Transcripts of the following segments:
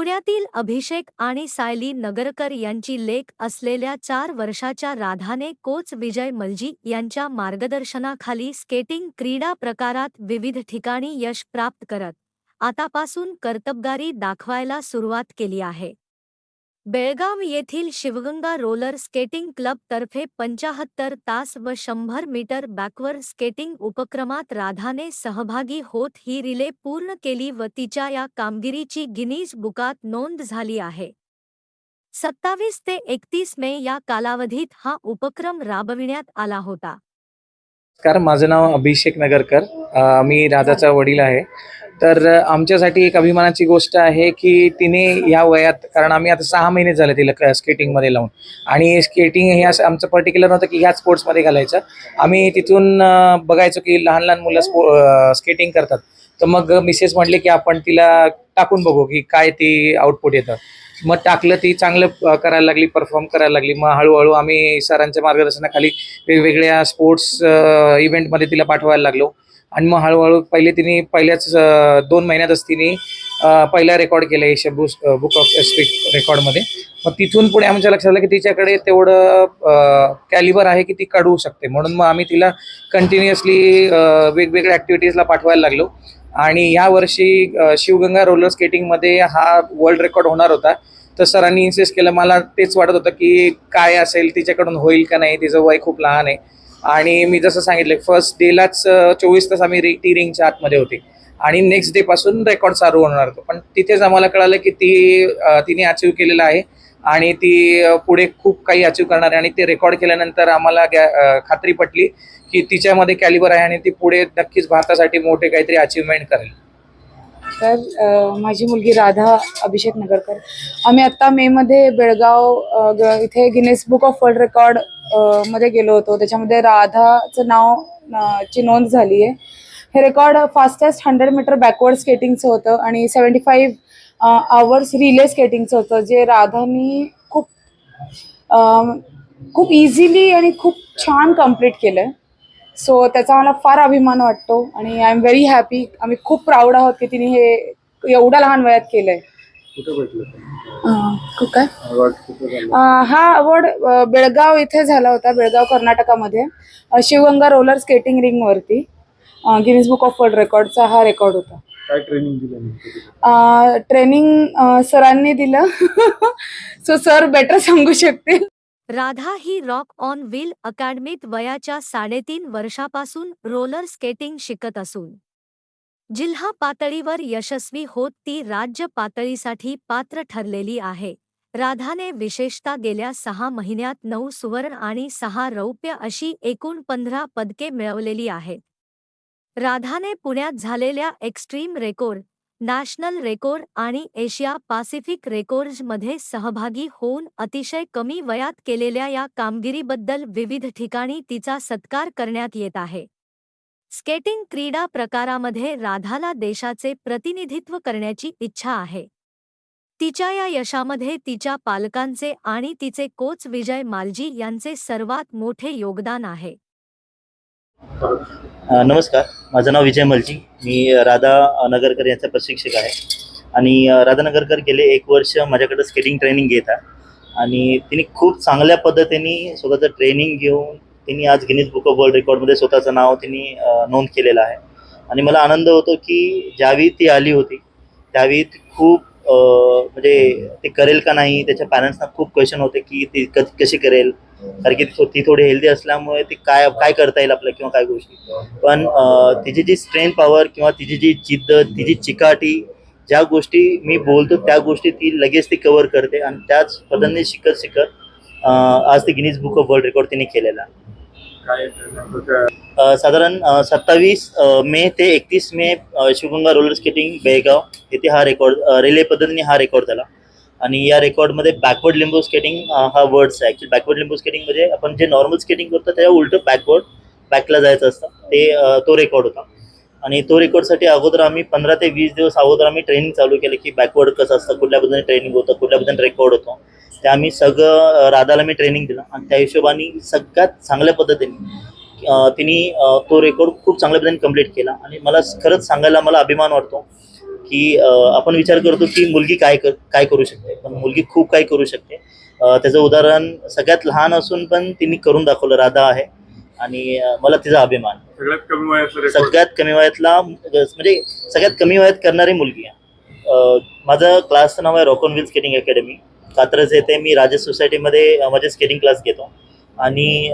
पुण्यातील अभिषेक आणि सायली नगरकर यांची लेख असलेल्या चार वर्षाच्या राधाने कोच विजय मलजी यांच्या मार्गदर्शनाखाली स्केटिंग क्रीडा प्रकारात विविध ठिकाणी यश प्राप्त करत आतापासून कर्तबगारी दाखवायला सुरुवात केली आहे. बेळगाव येथील शिवगंगा रोलर स्केटिंग क्लब तर्फे पंचाहत्तर तास व शंभर मीटर बॅकवर स्केटिंग उपक्रमात राधाने सहभागी होत ही रिले पूर्ण केली व तिच्या या कामगिरीची गिनीज बुकात नोंद झाली आहे. सत्तावीस ते एकतीस मे या कालावधीत हा उपक्रम राबविण्यात आला होता. नमस्कार माझं नाव अभिषेक नगरकर. अ, मी राधाचा वडील आहे. तर आमच्यासाठी एक अभिमानाची गोष्ट आहे की तिने या वयात कारण आम्ही आता सहा महिने झाले तिला क- स्केटिंगमध्ये लावून. आणि स्केटिंग हे असं आमचं पर्टिक्युलर नव्हतं की ह्या स्पोर्ट्समध्ये घालायचं. आम्ही तिथून बघायचो की लहान लहान मुलं स्पो स्केटिंग करतात. तर मग मिसेस म्हटले की आपण तिला टाकून बघू की काय ती आउटपुट येतं. मग टाकलं ती चांगलं करायला लागली परफॉर्म करायला लागली. मग हळूहळू आम्ही सरांच्या मार्गदर्शनाखाली वेगवेगळ्या स्पोर्ट्स इव्हेंटमध्ये तिला पाठवायला लागलो. आणि मग हळूहळू पहिले तिने पहिल्याच दोन महिन्यातच तिने पहिला रेकॉर्ड केलं एशिया बुस बुक ऑफ स्पीक रेकॉर्डमध्ये. मग तिथून पुढे आमच्या लक्षात आलं की तिच्याकडे तेवढं कॅलिबर आहे की ती काढू शकते. म्हणून मग आम्ही तिला कंटिन्युअसली वेगवेगळ्या ॲक्टिव्हिटीजला पाठवायला लागलो. आणि या वर्षी शिवगंगा रोलर स्केटिंगमध्ये हा वर्ल्ड रेकॉर्ड होणार होता. तर सरांनी इन्सिस्ट केलं मला तेच वाटत होतं की काय असेल तिच्याकडून होईल का नाही तिचं वय खूप लहान आहे. आणि मी जसं सांगितलं फर्स्ट डेलाच चोवीस तास आम्ही रि टी रिंगच्या आतमध्ये होते. आणि नेक्स्ट डेपासून रेकॉर्ड चालू होणार होतो. पण तिथेच आम्हाला कळालं की ती तिने अचीव केलेलं आहे. आणि ती पुढे खूप काही अचीव करणार आहे. आणि ते रेकॉर्ड केल्यानंतर आम्हाला गॅ- खात्री पटली की तिच्यामध्ये कॅलिबर आहे आणि ती पुढे नक्कीच भारतासाठी मोठे काहीतरी अचीवमेंट करेल. तर माझी मुलगी राधा अभिषेक नगरकर. आम्ही आत्ता मेमध्ये बेळगाव इथे गिनेस बुक ऑफ वर्ल्ड रेकॉर्डमध्ये गेलो होतो. त्याच्यामध्ये राधाचं नाव ची नोंद झाली आहे. हे record fastest hundred metre backward स्केटिंगचं होतं आणि सेवन्टी फाईव्ह आवर्स रिले स्केटिंगचं होतं जे राधानी खूप खूप इझिली आणि खूप छान कंप्लीट केलं आहे सो त्याचा मला फार अभिमान वाटतो आणि आय एम व्हेरी हॅपी आम्ही खूप प्राऊड आहोत की तिने हे एवढ्या लहान वयात केलंय. काय हा अवॉर्ड बेळगाव इथे झाला होता बेळगाव कर्नाटकामध्ये. शिवगंगा रोलर स्केटिंग रिंग वरती. गिनीज बुक ऑफ वर्ल्ड रेकॉर्डचा हा रेकॉर्ड होता? ट्रेनिंग सरांनी दिलं. सो सर बेटर सांगू शकतील. राधा ही रॉक ऑन व्हील अकॅडमीत वयाच्या साडेतीन वर्षापासून रोलर स्केटिंग शिकत असून जिल्हा पातळीवर यशस्वी होत ती राज्य पातळीसाठी पात्र ठरलेली आहे. राधाने विशेषतः गेल्या सहा महिन्यात नऊ सुवर्ण आणि सहा रौप्य अशी एकूण पंधरा पदके मिळवलेली आहेत. राधाने पुण्यात झालेल्या एक्स्ट्रीम रेकॉर्ड नॅशनल रेकॉर्ड आणि एशिया पॅसिफिक रेकॉर्ड्समध्ये सहभागी होऊन अतिशय कमी वयात केलेल्या या कामगिरीबद्दल विविध ठिकाणी तिचा सत्कार करण्यात येत आहे. स्केटिंग क्रीडा प्रकारामध्ये राधाला देशाचे प्रतिनिधित्व करण्याची इच्छा आहे. तिच्या या यशामध्ये तिच्या पालकांचे आणि तिचे कोच विजय मालजी यांचे सर्वात मोठे योगदान आहे. नमस्कार. माझं नाव विजय मलजी. मी राधा नगरकर यांचा प्रशिक्षक आहे. आणि राधा नगरकर गेले एक वर्ष माझ्याकडे स्केटिंग ट्रेनिंग घेत आहे आणि तिने खूप चांगल्या पद्धतीने स्वतःचं ट्रेनिंग घेऊन तिने आज गिनीज बुक ऑफ वर्ल्ड रेकॉर्डमध्ये स्वतःचं नाव तिने नोंद केलेलं आहे. आणि मला आनंद होतो की ज्यावेळी ती आली होती त्यावेळी ती खूप म्हणजे ते करेल का नाही त्याच्या पॅरेंट्सना खूप क्वेश्चन होते की ती क कशी करेल? कारण की ती थोडी हेल्दी असल्यामुळे ती काय काय करता येईल आपल्या किंवा काय गोष्टी. पण तिची जी स्ट्रेंथ पॉवर किंवा तिची जी जिद्द तिची चिकाटी ज्या गोष्टी मी बोलतो त्या गोष्टी ती लगेच ती कव्हर करते आणि त्याच पद्धतीने शिकत शिकत आज ती Guinness book of world record तिने केलेला. साधारण सत्तावीस मे ते एकतीस मे शिवगंगा रोलर स्केटिंग बेळगाव येथे हा रेकॉर्ड रिले पद्धतीने हा रेकॉर्ड झाला. आणि या रेकॉर्डमध्ये बॅकवर्ड लिंबू स्केटिंग हा वर्ड्स आहे. ॲक्च्युली बॅकवर्ड लिंबू स्केटिंग म्हणजे आपण जे नॉर्मल स्केटिंग करतो त्याच्या उलट बॅकवर्ड बॅकला जायचं असतं. ते तो रेकॉर्ड होता. आणि तो रेकॉर्डसाठी अगोदर आम्ही पंधरा ते वीस दिवस अगोदर आम्ही ट्रेनिंग चालू केलं की बॅकवर्ड कसं असतं कुठल्या पद्धतीने ट्रेनिंग होतं कुठल्या पद्धतीने रेकॉर्ड होतो. ते आम्ही सगळं राधाला मी ट्रेनिंग दिलं. आणि त्या हिशोबाने सगळ्यात चांगल्या पद्धतीने तिने तो रेकॉर्ड खूप चांगल्या पद्धतीने कंप्लीट केला. आणि मला खरंच सांगायला मला अभिमान वाटतो की आपण विचार करतो की मुलगी काय कर काय करू शकते. पण मुलगी खूप काही करू शकते. त्याचं उदाहरण सगळ्यात लहान असून पण तिने करून दाखवलं राधा आहे. आणि मला तिचा अभिमान. सगळ्यात कमी वयातलं रेकॉर्ड सगळ्यात कमी वयातला म्हणजे सगळ्यात कमी वयात करणारी मुलगी आहे. माझं क्लासचं नाव आहे rock on wheel skating academy. Katraj येथे मी राजेश सोसायटीमध्ये माझे स्केटिंग क्लास घेतो. आणि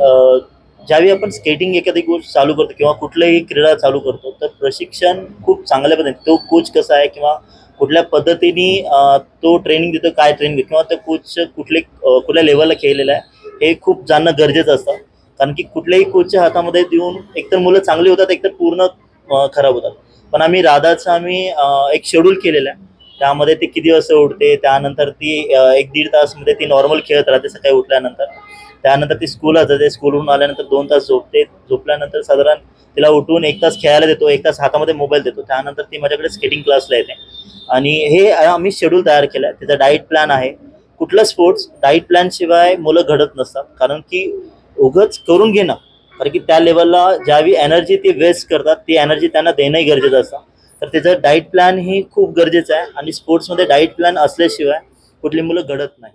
ज्यावेळी आपण स्केटिंग एखादी गोष्ट चालू करतो किंवा कुठल्याही क्रीडा चालू करतो तर प्रशिक्षण खूप चांगल्या पद्धतीने तो कोच कसा आहे किंवा कुठल्या पद्धतीने तो ट्रेनिंग देतो काय ट्रेनिंग देतो किंवा तो कोच कुठले कुठल्या लेवलला खेळलेला आहे हे खूप जाणणं गरजेचं असतं. कारण की कुठल्याही कोचच्या हातामध्ये देऊन एकतर मुलं चांगली होतात एकतर पूर्ण खराब होतात. पण आम्ही राधाचं आम्ही एक शेड्यूल केलेलं आहे. त्यामध्ये ती किती वाजता उठते त्यानंतर ती एक दीड तासमध्ये ती नॉर्मल खेळत राहते सकाळी उठल्यानंतर. त्यानंतर ती स्कूल जाते स्कूलवरून आल्यानंतर दोन तास झोपते झोपल्यानंतर साधारण तिला उठून एक तास खेळायला देतो एक तास हातामध्ये मोबाईल देतो. त्यानंतर ती माझ्याकडे स्केटिंग क्लासला येते. आणि हे आम्ही शेड्यूल तयार केलं आहे त्याचा डाईट प्लॅन आहे. कुठलं स्पोर्ट्स डाईट प्लॅन शिवाय मुलं घडत नसतात. कारण की उगच करून घेणं. कारण की त्या लेवलला ज्यावेळी एनर्जी ते वेस्ट करतात ती एनर्जी त्यांना देणंही गरजेचं असतं. तर त्याचं डाईट प्लॅन ही खूप गरजेचं आहे. आणि स्पोर्ट्समध्ये डाईट प्लॅन असल्याशिवाय कुठली मुलं घडत नाही.